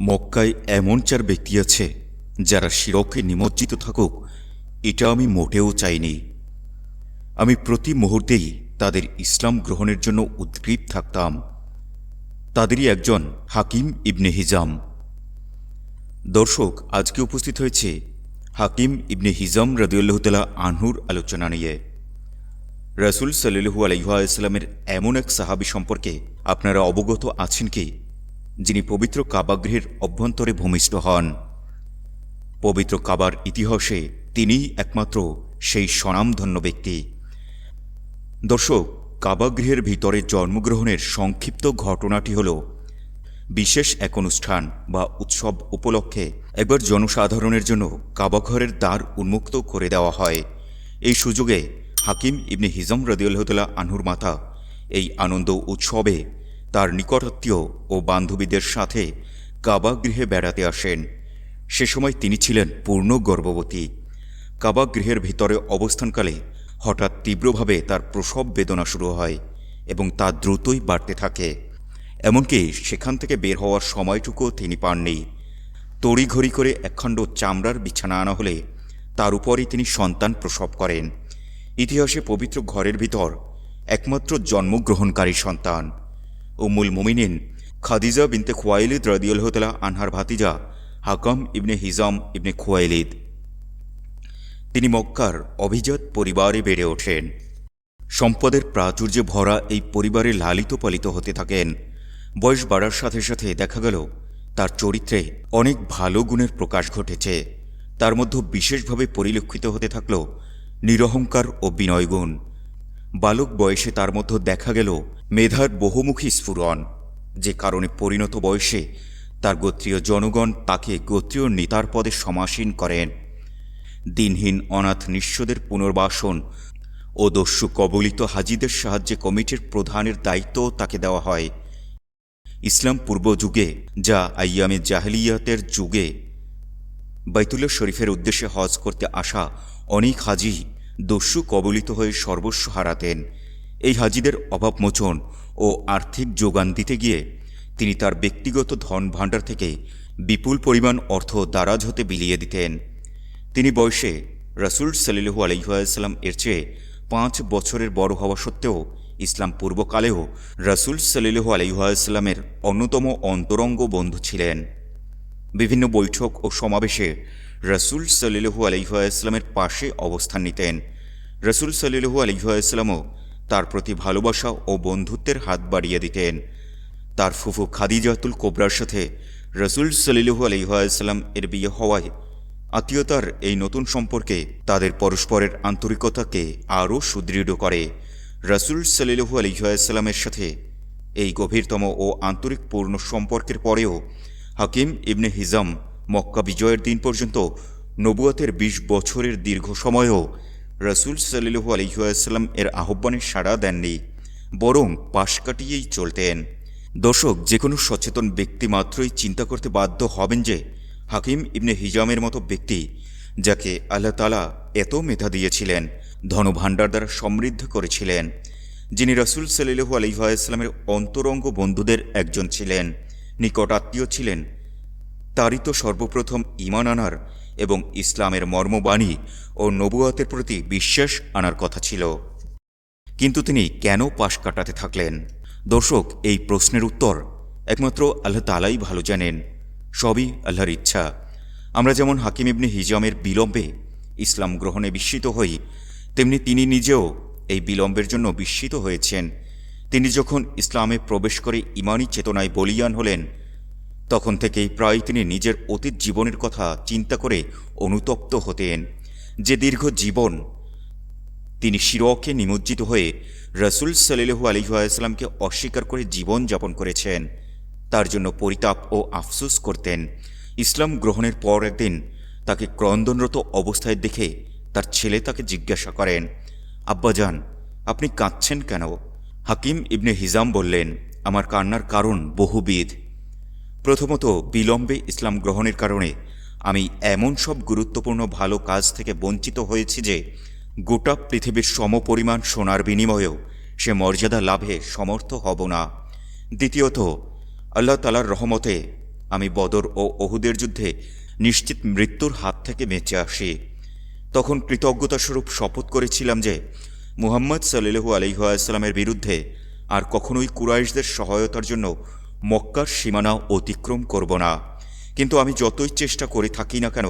মক্কায় এমন চার ব্যক্তি আছে, যারা শিরকে নিমজ্জিত থাকুক, এটা আমি মোটেও চাইনি। আমি প্রতি মুহূর্তেই তাদের ইসলাম গ্রহণের জন্য উদ্গ্রীব থাকতাম। তাদেরই একজন হাকিম ইবনে হিজাম। দর্শক, আজকে উপস্থিত হয়েছে হাকিম ইবনে হিজাম রদিউল্লাহতালা আনহুর আলোচনা নিয়ে। রসুল সাল্লু আলহাইস্লামের এমন এক সাহাবি সম্পর্কে আপনারা অবগত আছেন কি? যিনি পবিত্র কাবাগৃহের অভ্যন্তরে ভূমিষ্ঠ হন। পবিত্র কাবার ইতিহাসে তিনিই একমাত্র সেই স্বনামধন্য ব্যক্তি। দর্শক, কাবাগৃহের ভিতরে জন্মগ্রহণের সংক্ষিপ্ত ঘটনাটি হল, বিশেষ এক অনুষ্ঠান বা উৎসব উপলক্ষে একবার জনসাধারণের জন্য কাবাঘরের দ্বার উন্মুক্ত করে দেওয়া হয়। এই সুযোগে হাকিম ইবনে হিজম রদিউল্লাহতাল্লাহ আনহুর মাতা এই আনন্দ উৎসবে তার নিকটাত্মীয় ও বান্ধবীদের সাথে কাবাগৃহে বেড়াতে আসেন। সে সময় তিনি ছিলেন পূর্ণ গর্ভবতী। কাবাগৃহের ভিতরে অবস্থানকালে হঠাৎ তীব্রভাবে তার প্রসব বেদনা শুরু হয় এবং তা দ্রুতই বাড়তে থাকে। এমনকি সেখান থেকে বের হওয়ার সময়টুকুও তিনি পাননি। তড়িঘড়ি করে একখণ্ড চামড়ার বিছানা আনা হলে তার উপরই তিনি সন্তান প্রসব করেন। ইতিহাসে পবিত্র ঘরের ভিতর একমাত্র জন্মগ্রহণকারী সন্তান। উম্মুল মুমিনিন খাদিজা বিনতে খোয়াইলিদ রদিউল্লাহতালা আনহার ভাতিজা হাকম ইবনে হিজাম ইবনে খোয়াইলিদ। তিনি মক্কার অভিজাত পরিবারে বেড়ে ওঠেন। সম্পদের প্রাচুর্যে ভরা এই পরিবারে লালিত পালিত হতে থাকেন। বয়স বাড়ার সাথে সাথে দেখা গেল, তার চরিত্রে অনেক ভালো গুণের প্রকাশ ঘটেছে। তার মধ্যে বিশেষভাবে পরিলক্ষিত হতে থাকল নিরহংকার ও বিনয়গুণ। বালক বয়সে তার মধ্যে দেখা গেল মেধার বহুমুখী স্ফুরণ। যে কারণে পরিণত বয়সে তার গোত্রীয় জনগণ তাকে গোত্রীয় নেতার পদে সমাসীন করেন। দিনহীন অনাথ নিঃস্বদের পুনর্বাসন ও দস্যু কবলিত হাজিদের সাহায্যে কমিটির প্রধানের দায়িত্ব তাকে দেওয়া হয়। ইসলাম পূর্ব যুগে, যা আইয়ামে জাহলিয়াতের যুগে, বাইতুল্লাহ শরীফের উদ্দেশ্যে হজ করতে আসা অনেক হাজি দস্যু কবলিত হয়ে সর্বস্ব হারাতেন। এই হাজিদের অভাবমোচন ও আর্থিক যোগান দিতে গিয়ে তিনি তার ব্যক্তিগত ধন ভাণ্ডার থেকে বিপুল পরিমাণ অর্থ দারাজ হতে বিলিয়ে দিতেন। তিনি বয়সে রসুল সাল্লু আলহিহাস্লাম এর চেয়ে পাঁচ বছরের বড় হওয়া সত্ত্বেও ইসলাম পূর্বকালেও রসুল সাল্লু আলহিহাস্লামের অন্যতম অন্তরঙ্গ বন্ধু ছিলেন। বিভিন্ন বৈঠক ও সমাবেশে রসুল সাল্লু আলহিহাস্লামের পাশে অবস্থান নিতেন। রসুল সাল্লু আলহিহাস্লামও তার প্রতি ভালোবাসা ও বন্ধুত্বের হাত বাড়িয়ে দিতেন। তার ফুফু খাদিজাতুল কোবরার সাথে রসুল সাল্লু আলহিহাস্লাম এর বিয়ে হওয়ায় আত্মীয়তার এই নতুন সম্পর্কে তাদের পরস্পরের আন্তরিকতাকে আরও সুদৃঢ় করে। রসুল সাল্লু আলহিহাস্লামের সাথে এই গভীরতম ও আন্তরিক পূর্ণ সম্পর্কের পরেও হাকিম ইবনে হিজাম মক্কা বিজয়ের দিন পর্যন্ত নবুয়াতের ২০ বছরের দীর্ঘ সময়ও রসুল সাল্লু আলহিহাস্লাম এর আহ্বানে সাড়া দেননি, বরং পাশ কাটিয়েই চলতেন। দর্শক যে কোনো সচেতন ব্যক্তি মাত্রই চিন্তা করতে বাধ্য হবেন যে হাকিম ইবনে হিজামের মতো ব্যক্তি, যাকে আল্লাহ তালা এত মেধা দিয়েছিলেন, ধনভাণ্ডার দ্বারা সমৃদ্ধ করেছিলেন, যিনি রসুল সাল্লু আলহিহাস্লামের অন্তরঙ্গ বন্ধুদের একজন ছিলেন, নিকট আত্মীয় ছিলেন তারই তো সর্বপ্রথম ইমান আনার এবং ইসলামের মর্মবাণী ও নবুয়াতের প্রতি বিশ্বাস আনার কথা ছিল। কিন্তু তিনি কেন পাশ কাটাতে থাকলেন? দর্শক, এই প্রশ্নের উত্তর একমাত্র আল্লাহ তালাই ভালো জানেন। সবই আল্লাহর ইচ্ছা। আমরা যেমন হাকিম ইবনে হিজামের বিলম্বে ইসলাম গ্রহণে বিস্মিত হই, তেমনি তিনি নিজেও এই বিলম্বের জন্য বিস্মিত হয়েছেন। তিনি যখন ইসলামে প্রবেশ করে ইমানি চেতনায় বলিয়ান হলেন তখন থেকেই প্রায় তিনি নিজের অতীত জীবনের কথা চিন্তা করে অনুতপ্ত হতেন। যে দীর্ঘ জীবন তিনি শিরকে নিমজ্জিত হয়ে রসুল সাল্লু আলিহাস্লামকে অস্বীকার করে জীবন যাপন করেছেন, তার জন্য পরিতাপ ও আফসোস করতেন। ইসলাম গ্রহণের পর একদিন তাকে ক্রন্দনরত অবস্থায় দেখে তার ছেলে তাকে জিজ্ঞাসা করেন, আব্বাজান, আপনি কাঁদছেন কেন? হাকিম ইবনে হিজাম বললেন, আমার কান্নার কারণ বহুবিধ। প্রথমত বিলম্বে ইসলাম গ্রহণের কারণে আমি এমন সব গুরুত্বপূর্ণ ভালো কাজ থেকে বঞ্চিত হয়েছি যে গোটা পৃথিবীর সমপরিমাণ সোনার বিনিময়েও সে মর্যাদা লাভে সমর্থ হব না। দ্বিতীয়ত, আল্লাহ তালার রহমতে আমি বদর ও অহুদের যুদ্ধে নিশ্চিত মৃত্যুর হাত থেকে বেঁচে আসি। তখন কৃতজ্ঞতাস্বরূপ শপথ করেছিলাম যে মুহাম্মদ সাল্লু আলহিহাস্লামের বিরুদ্ধে আর কখনোই কুরাইশদের সহায়তার জন্য মক্কার সীমানা অতিক্রম করব না। কিন্তু আমি যতই চেষ্টা করে থাকি না কেন,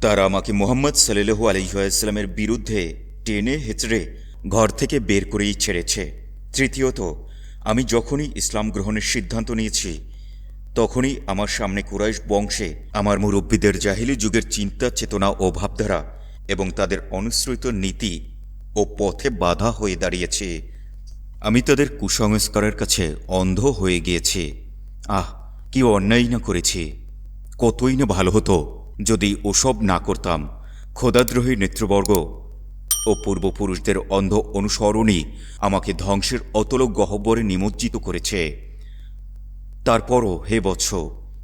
তারা আমাকে মোহাম্মদ সাল্লু আলহিহাস্লামের বিরুদ্ধে টেনে হেঁচড়ে ঘর থেকে বের করেই ছেড়েছে। তৃতীয়ত, আমি যখনই ইসলাম গ্রহণের সিদ্ধান্ত নিয়েছি, তখনই আমার সামনে কুরাইশ বংশে আমার মুরব্বীদের জাহিলি যুগের চিন্তা, চেতনা ও ভাবধারা এবং তাদের অনুসৃত নীতি ও পথে বাধা হয়ে দাঁড়িয়েছে। আমি তাদের কুসংস্কারের কাছে অন্ধ হয়ে গিয়েছি। আহ, কি অন্যায় না করেছি। কতই না ভালো হতো যদি ওসব না করতাম। খোদাদ্রোহী নেতৃবর্গ ও পূর্বপুরুষদের অন্ধ অনুসরণই আমাকে ধ্বংসের অতল গহ্বরে নিমজ্জিত করেছে। তারপরও হে বৎস,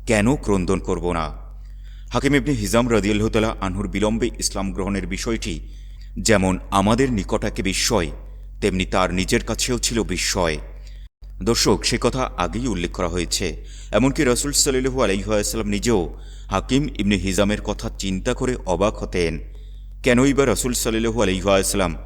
কেন ক্রন্দন করব না? হাকিম ইবনে হিজাম রদিয়াল্লাহতালা আনহুর বিলম্বে ইসলাম গ্রহণের বিষয়টি যেমন আমাদের নিকটাকে বিস্ময় তেমনি তার নিজের কাছেও ছিল বিস্ময়। দর্শক, সে কথা আগেই উল্লেখ করা হয়েছে। এমনকি রসুল সাল্লু আলহিহাস্লাম নিজেও হাকিম ইবনে হিজামের কথা চিন্তা করে অবাক হতেন। কেনই বা রসুল সাল্লু আলহিহাস্লাম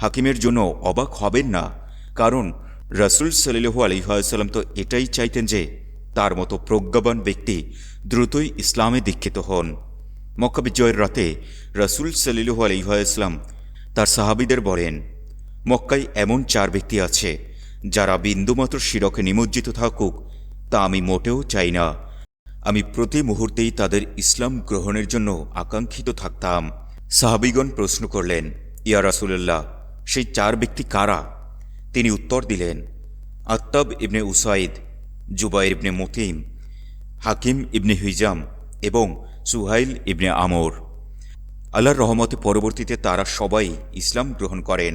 হাকিমের জন্য অবাক হবেন না? কারণ রসুল সাল্লু আলহিহাস্লাম তো এটাই চাইতেন যে তার মতো প্রজ্ঞাবান ব্যক্তি দ্রুতই ইসলামে দীক্ষিত হন। মক্কা বিজয়ের রাতে রসুল সাল্লু আলহিহাস্লাম তার সাহাবিদের বলেন মক্কায় এমন চার ব্যক্তি আছে, যারা বিন্দুমাত্র শিরকে নিমজ্জিত থাকুক, তা আমি মোটেও চাই না। আমি প্রতি মুহূর্তেই তাদের ইসলাম গ্রহণের জন্য আকাঙ্ক্ষিত থাকতাম। সাহাবিগণ প্রশ্ন করলেন, ইয়া রাসুল্লাহ সেই চার ব্যক্তি কারা? তিনি উত্তর দিলেন, আত্তাব ইবনে উসাইদ, জুবাইর ইবনে মতিম, হাকিম ইবনে হিজাম এবং সুহাইল ইবনে আমর। আল্লাহর রহমতে পরবর্তীতে তারা সবাই ইসলাম গ্রহণ করেন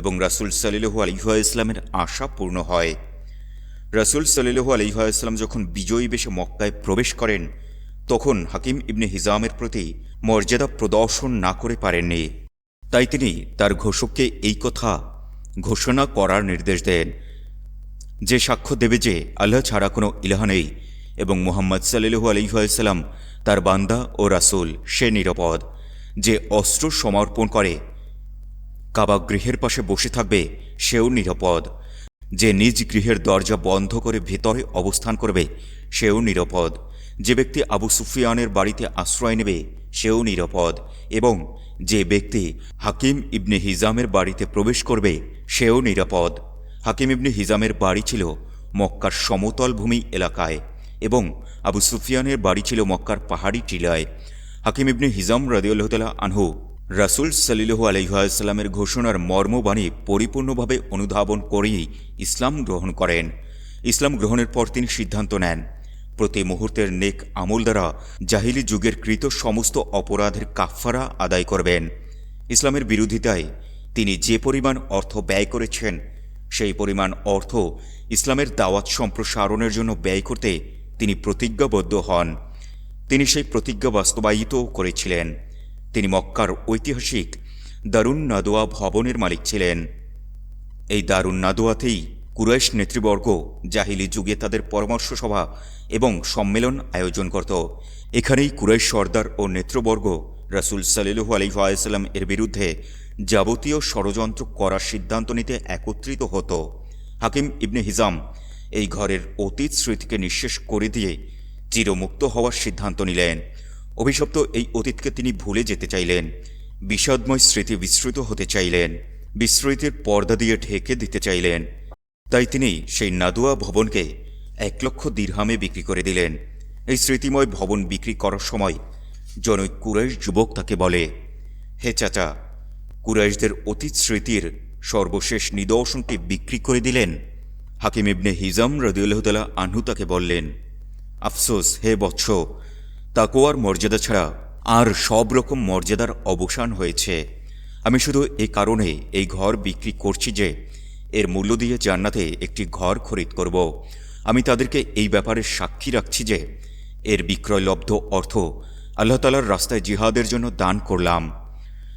এবং রাসুল সাল্লু আলিহা ইসলামের আশা পূর্ণ হয়। রাসুল সাল্লু আলিহা ইসলাম যখন বিজয়ী বেশে মক্কায় প্রবেশ করেন, তখন হাকিম ইবনে হিজামের প্রতি মর্যাদা প্রদর্শন না করে পারেননি। তাই তিনি তার ঘোষককে এই কথা ঘোষণা করার নির্দেশ দেন, যে সাক্ষ্য দেবে যে আল্লাহ ছাড়া কোনো ইলাহা নেই এবং মোহাম্মদ সাল্লু আলিহাস্লাম তার বান্দা ও রাসুল সে নিরাপদ। যে অস্ত্র সমর্পণ করে। কাবা গৃহের পাশে বসে থাকবে সেও নিরাপদ। যে নিজ গৃহের দরজা বন্ধ করে ভেতরে অবস্থান করবে, সেও নিরাপদ। যে ব্যক্তি আবু সুফিয়ানের বাড়িতে আশ্রয় নেবে, সেও নিরাপদ। এবং যে ব্যক্তি হাকিম ইবনে হিজামের বাড়িতে প্রবেশ করবে, সেও নিরাপদ। হাকিম ইবনে হিজামের বাড়ি ছিল মক্কার সমতল ভূমি এলাকায় এবং আবু সুফিয়ানের বাড়ি ছিল মক্কার পাহাড়ি টিলায়। হাকিম ইবনে হিজাম রাদিউল্লাহতালা আনহু, রাসুল সাল্লু আলহামের ঘোষণার মর্মবাণী পরিপূর্ণভাবে অনুধাবন করেই ইসলাম গ্রহণ করেন। ইসলাম গ্রহণের পর তিনি সিদ্ধান্ত নেন, প্রতি মুহূর্তের নেক আমল দ্বারা জাহিলি যুগের কৃত সমস্ত অপরাধের কাফফারা আদায় করবেন। ইসলামের বিরোধিতায় তিনি যে পরিমাণ অর্থ ব্যয় করেছেন, সেই পরিমাণ অর্থ ইসলামের দাওয়াত সম্প্রসারণের জন্য ব্যয় করতে তিনি প্রতিজ্ঞাবদ্ধ হন। তিনি সেই প্রতিজ্ঞা বাস্তবায়িত করেছিলেন। তিনি মক্কার ঐতিহাসিক দারুণ নাদোয়া ভবনের মালিক ছিলেন। এই দারুণ নাদোয়াতেই কুরাইশ নেতৃবর্গ জাহিলি যুগে তাদের পরামর্শ সভা এবং সম্মেলন আয়োজন করত। এখানেই কুরাইশ সর্দার ও নেতৃবর্গ রাসুল সাল্লু আলিহাসাল্লাম এর বিরুদ্ধে যাবতীয় ষড়যন্ত্র করার সিদ্ধান্ত নিতে একত্রিত হতো। হাকিম ইবনে হিজাম এই ঘরের অতীত স্মৃতিকে নিঃশেষ করে দিয়ে চিরমুক্ত হওয়ার সিদ্ধান্ত নিলেন। অভিশপ্ত এই অতীতকে তিনি ভুলে যেতে চাইলেন। বিষাদময় স্মৃতি বিস্মৃত হতে চাইলেন। বিস্মৃতির পর্দা দিয়ে ঢেকে দিতে চাইলেন। তাই তিনি সেই নাদুয়া ভবনকে এক লক্ষ দীর্হামে বিক্রি করে দিলেন। এই স্মৃতিময় ভবন বিক্রি করার সময় জনৈক কুরাইশ যুবক তাকে বলে, হে চাচা, কুরাইশদের অতীত স্মৃতির সর্বশেষ নিদর্শনটি বিক্রি করে দিলেন? হাকিম ইবনে হিজাম রদিউল্লাহতালা আনহু তাকে বললেন আফসোস, হে বৎস তাকোয়ার মর্যাদা ছাড়া আর সব রকম মর্যাদার অবসান হয়েছে। আমি শুধু এই কারণে এই ঘর বিক্রি করছি যে এর মূল্য দিয়ে জান্নাতে একটি ঘর খরিদ করব। আমি তাদেরকে এই ব্যাপারে সাক্ষী রাখছি যে এর বিক্রয়লব্ধ অর্থ আল্লাহ তালার রাস্তায় জিহাদের জন্য দান করলাম।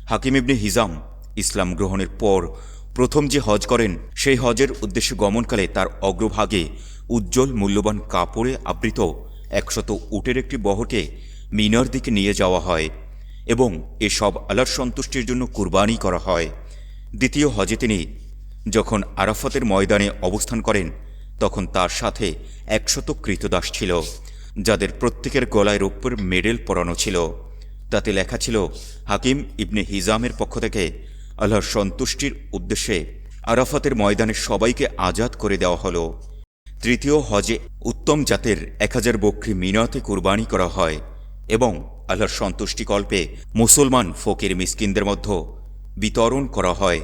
হাকিম ইবনে হিজাম ইসলাম গ্রহণের পর প্রথম যে হজ করেন, সেই হজের উদ্দেশ্যে গমনকালে তার অগ্রভাগে উজ্জ্বল মূল্যবান কাপড়ে আবৃত একশত উটের একটি বহরকে মিনার দিকে নিয়ে যাওয়া হয় এবং এসব আল্লাহর সন্তুষ্টির জন্য কুরবানি করা হয়। দ্বিতীয় হজে তিনি যখন আরাফাতের ময়দানে অবস্থান করেন, তখন তার সাথে একশত কৃতদাস ছিল, যাদের প্রত্যেকের গলায় রৌপ্যের মেডেল পরানো ছিল। তাতে লেখা ছিল, হাকিম ইবনে হিজামের পক্ষ থেকে আল্লাহর সন্তুষ্টির উদ্দেশ্যে আরাফাতের ময়দানে সবাইকে আজাদ করে দেওয়া হল। তৃতীয় হজে উত্তম জাতের এক হাজার বকরি মিনাতে কুরবানি করা হয় এবং আল্লাহর সন্তুষ্টিকল্পে মুসলমান ফকির মিসকিনদের মধ্যে বিতরণ করা হয়।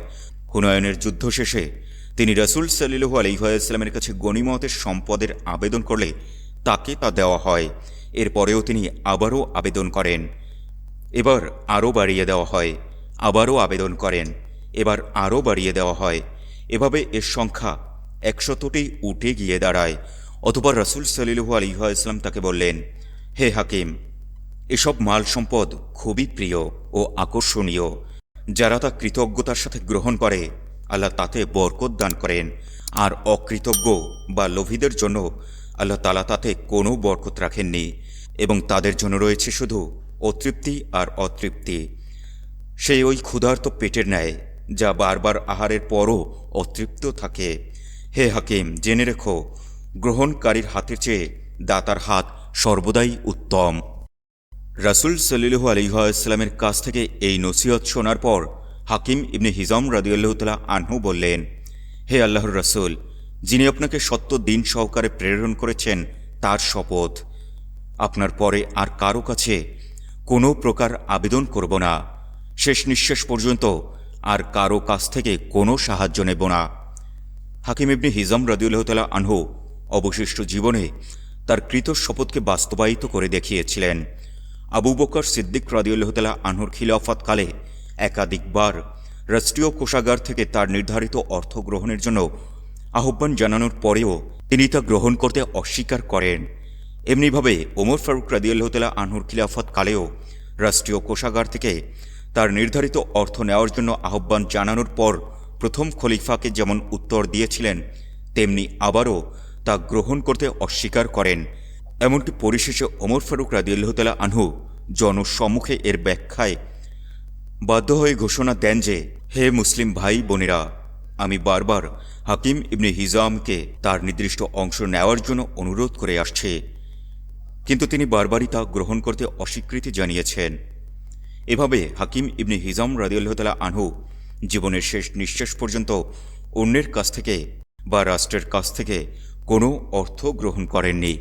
হুনায়নের যুদ্ধ শেষে তিনি রসুল সাল্লু আলহিহাস্লামের কাছে গণিমতের সম্পদের আবেদন করলে তাকে তা দেওয়া হয়। এরপরেও তিনি আবারও আবেদন করেন। এবার আরও বাড়িয়ে দেওয়া হয়। আবারও আবেদন করেন। এবার আরও বাড়িয়ে দেওয়া হয়। এভাবে এর সংখ্যা একশতটি উঠে গিয়ে দাঁড়ায়। অতপর রসুল সাল্লু আলিহাস্লাম তাকে বললেন, হে হাকিম, এসব মাল সম্পদ খুবই প্রিয় ও আকর্ষণীয়। যারা তা কৃতজ্ঞতার সাথে গ্রহণ করে, আল্লাহ তাতে বরকত দান করেন। আর অকৃতজ্ঞ বা লোভীদের জন্য আল্লাহ তালা তাতে কোনো বরকত রাখেননি। এবং তাদের জন্য রয়েছে শুধু অতৃপ্তি আর অতৃপ্তি। সেই ওই ক্ষুধার্ত পেটের ন্যায়, যা বারবার আহারের পরও অতৃপ্ত থাকে। হে হাকিম, জেনে রেখো, গ্রহণকারীর হাতের চেয়ে দাতার হাত সর্বদাই উত্তম। রাসুল সাল্লু আলিহাস্লামের কাছ থেকে এই নসিহত শোনার পর হাকিম ইবনে হিজম রাদিউল্লাহতালা আনহু বললেন, হে আল্লাহর রাসুল, যিনি আপনাকে সত্য দিন সহকারে প্রেরণ করেছেন, তার শপথ। আপনার পরে আর কারও কাছে কোনো প্রকার আবেদন করব না। শেষ নিঃশ্বাস পর্যন্ত আর কারও কাছ থেকে কোনো সাহায্য নেব না। হাকিম ইবনে হিজম রাদিউল্লাহতালা আনহু অবশিষ্ট জীবনে তার কৃত শপথকে বাস্তবায়িত করে দেখিয়েছিলেন। আবু বকর সিদ্দিক রাদিউল্লাহতালা আনহুর খিলাফতকালে একাধিকবার রাষ্ট্রীয় কোষাগার থেকে তার নির্ধারিত অর্থ গ্রহণের জন্য আহ্বান জানানোর পরেও তিনি তা গ্রহণ করতে অস্বীকার করেন। এমনিভাবে ওমর ফারুক রাদিউল্লাহতালা আনহুর খিলাফত কালেও রাষ্ট্রীয় কোষাগার থেকে তার নির্ধারিত অর্থ নেওয়ার জন্য আহ্বান জানানোর পর প্রথম খলিফাকে যেমন উত্তর দিয়েছিলেন, তেমনি আবারও তা গ্রহণ করতে অস্বীকার করেন। এমনকি পরিশেষে ওমর ফারুক রাদিউল্লাহতালা আনহু জনসম্মুখে এর ব্যাখ্যায় বাধ্য হয়ে ঘোষণা দেন যে, হে মুসলিম ভাই বোনেরা, আমি বারবার হাকিম ইবনে হিজামকে তার নির্দিষ্ট অংশ নেওয়ার জন্য অনুরোধ করে আসছে। কিন্তু তিনি বারবারই তা গ্রহণ করতে অস্বীকৃতি জানিয়েছেন। এভাবে হাকিম ইবনি হিজম রাদিউল্লাহতালা আনহু জীবনের শেষ নিঃশ্বাস পর্যন্ত অন্যের কাছ থেকে বা রাষ্ট্রের কাছ থেকে কোনো অর্থ গ্রহণ করেননি।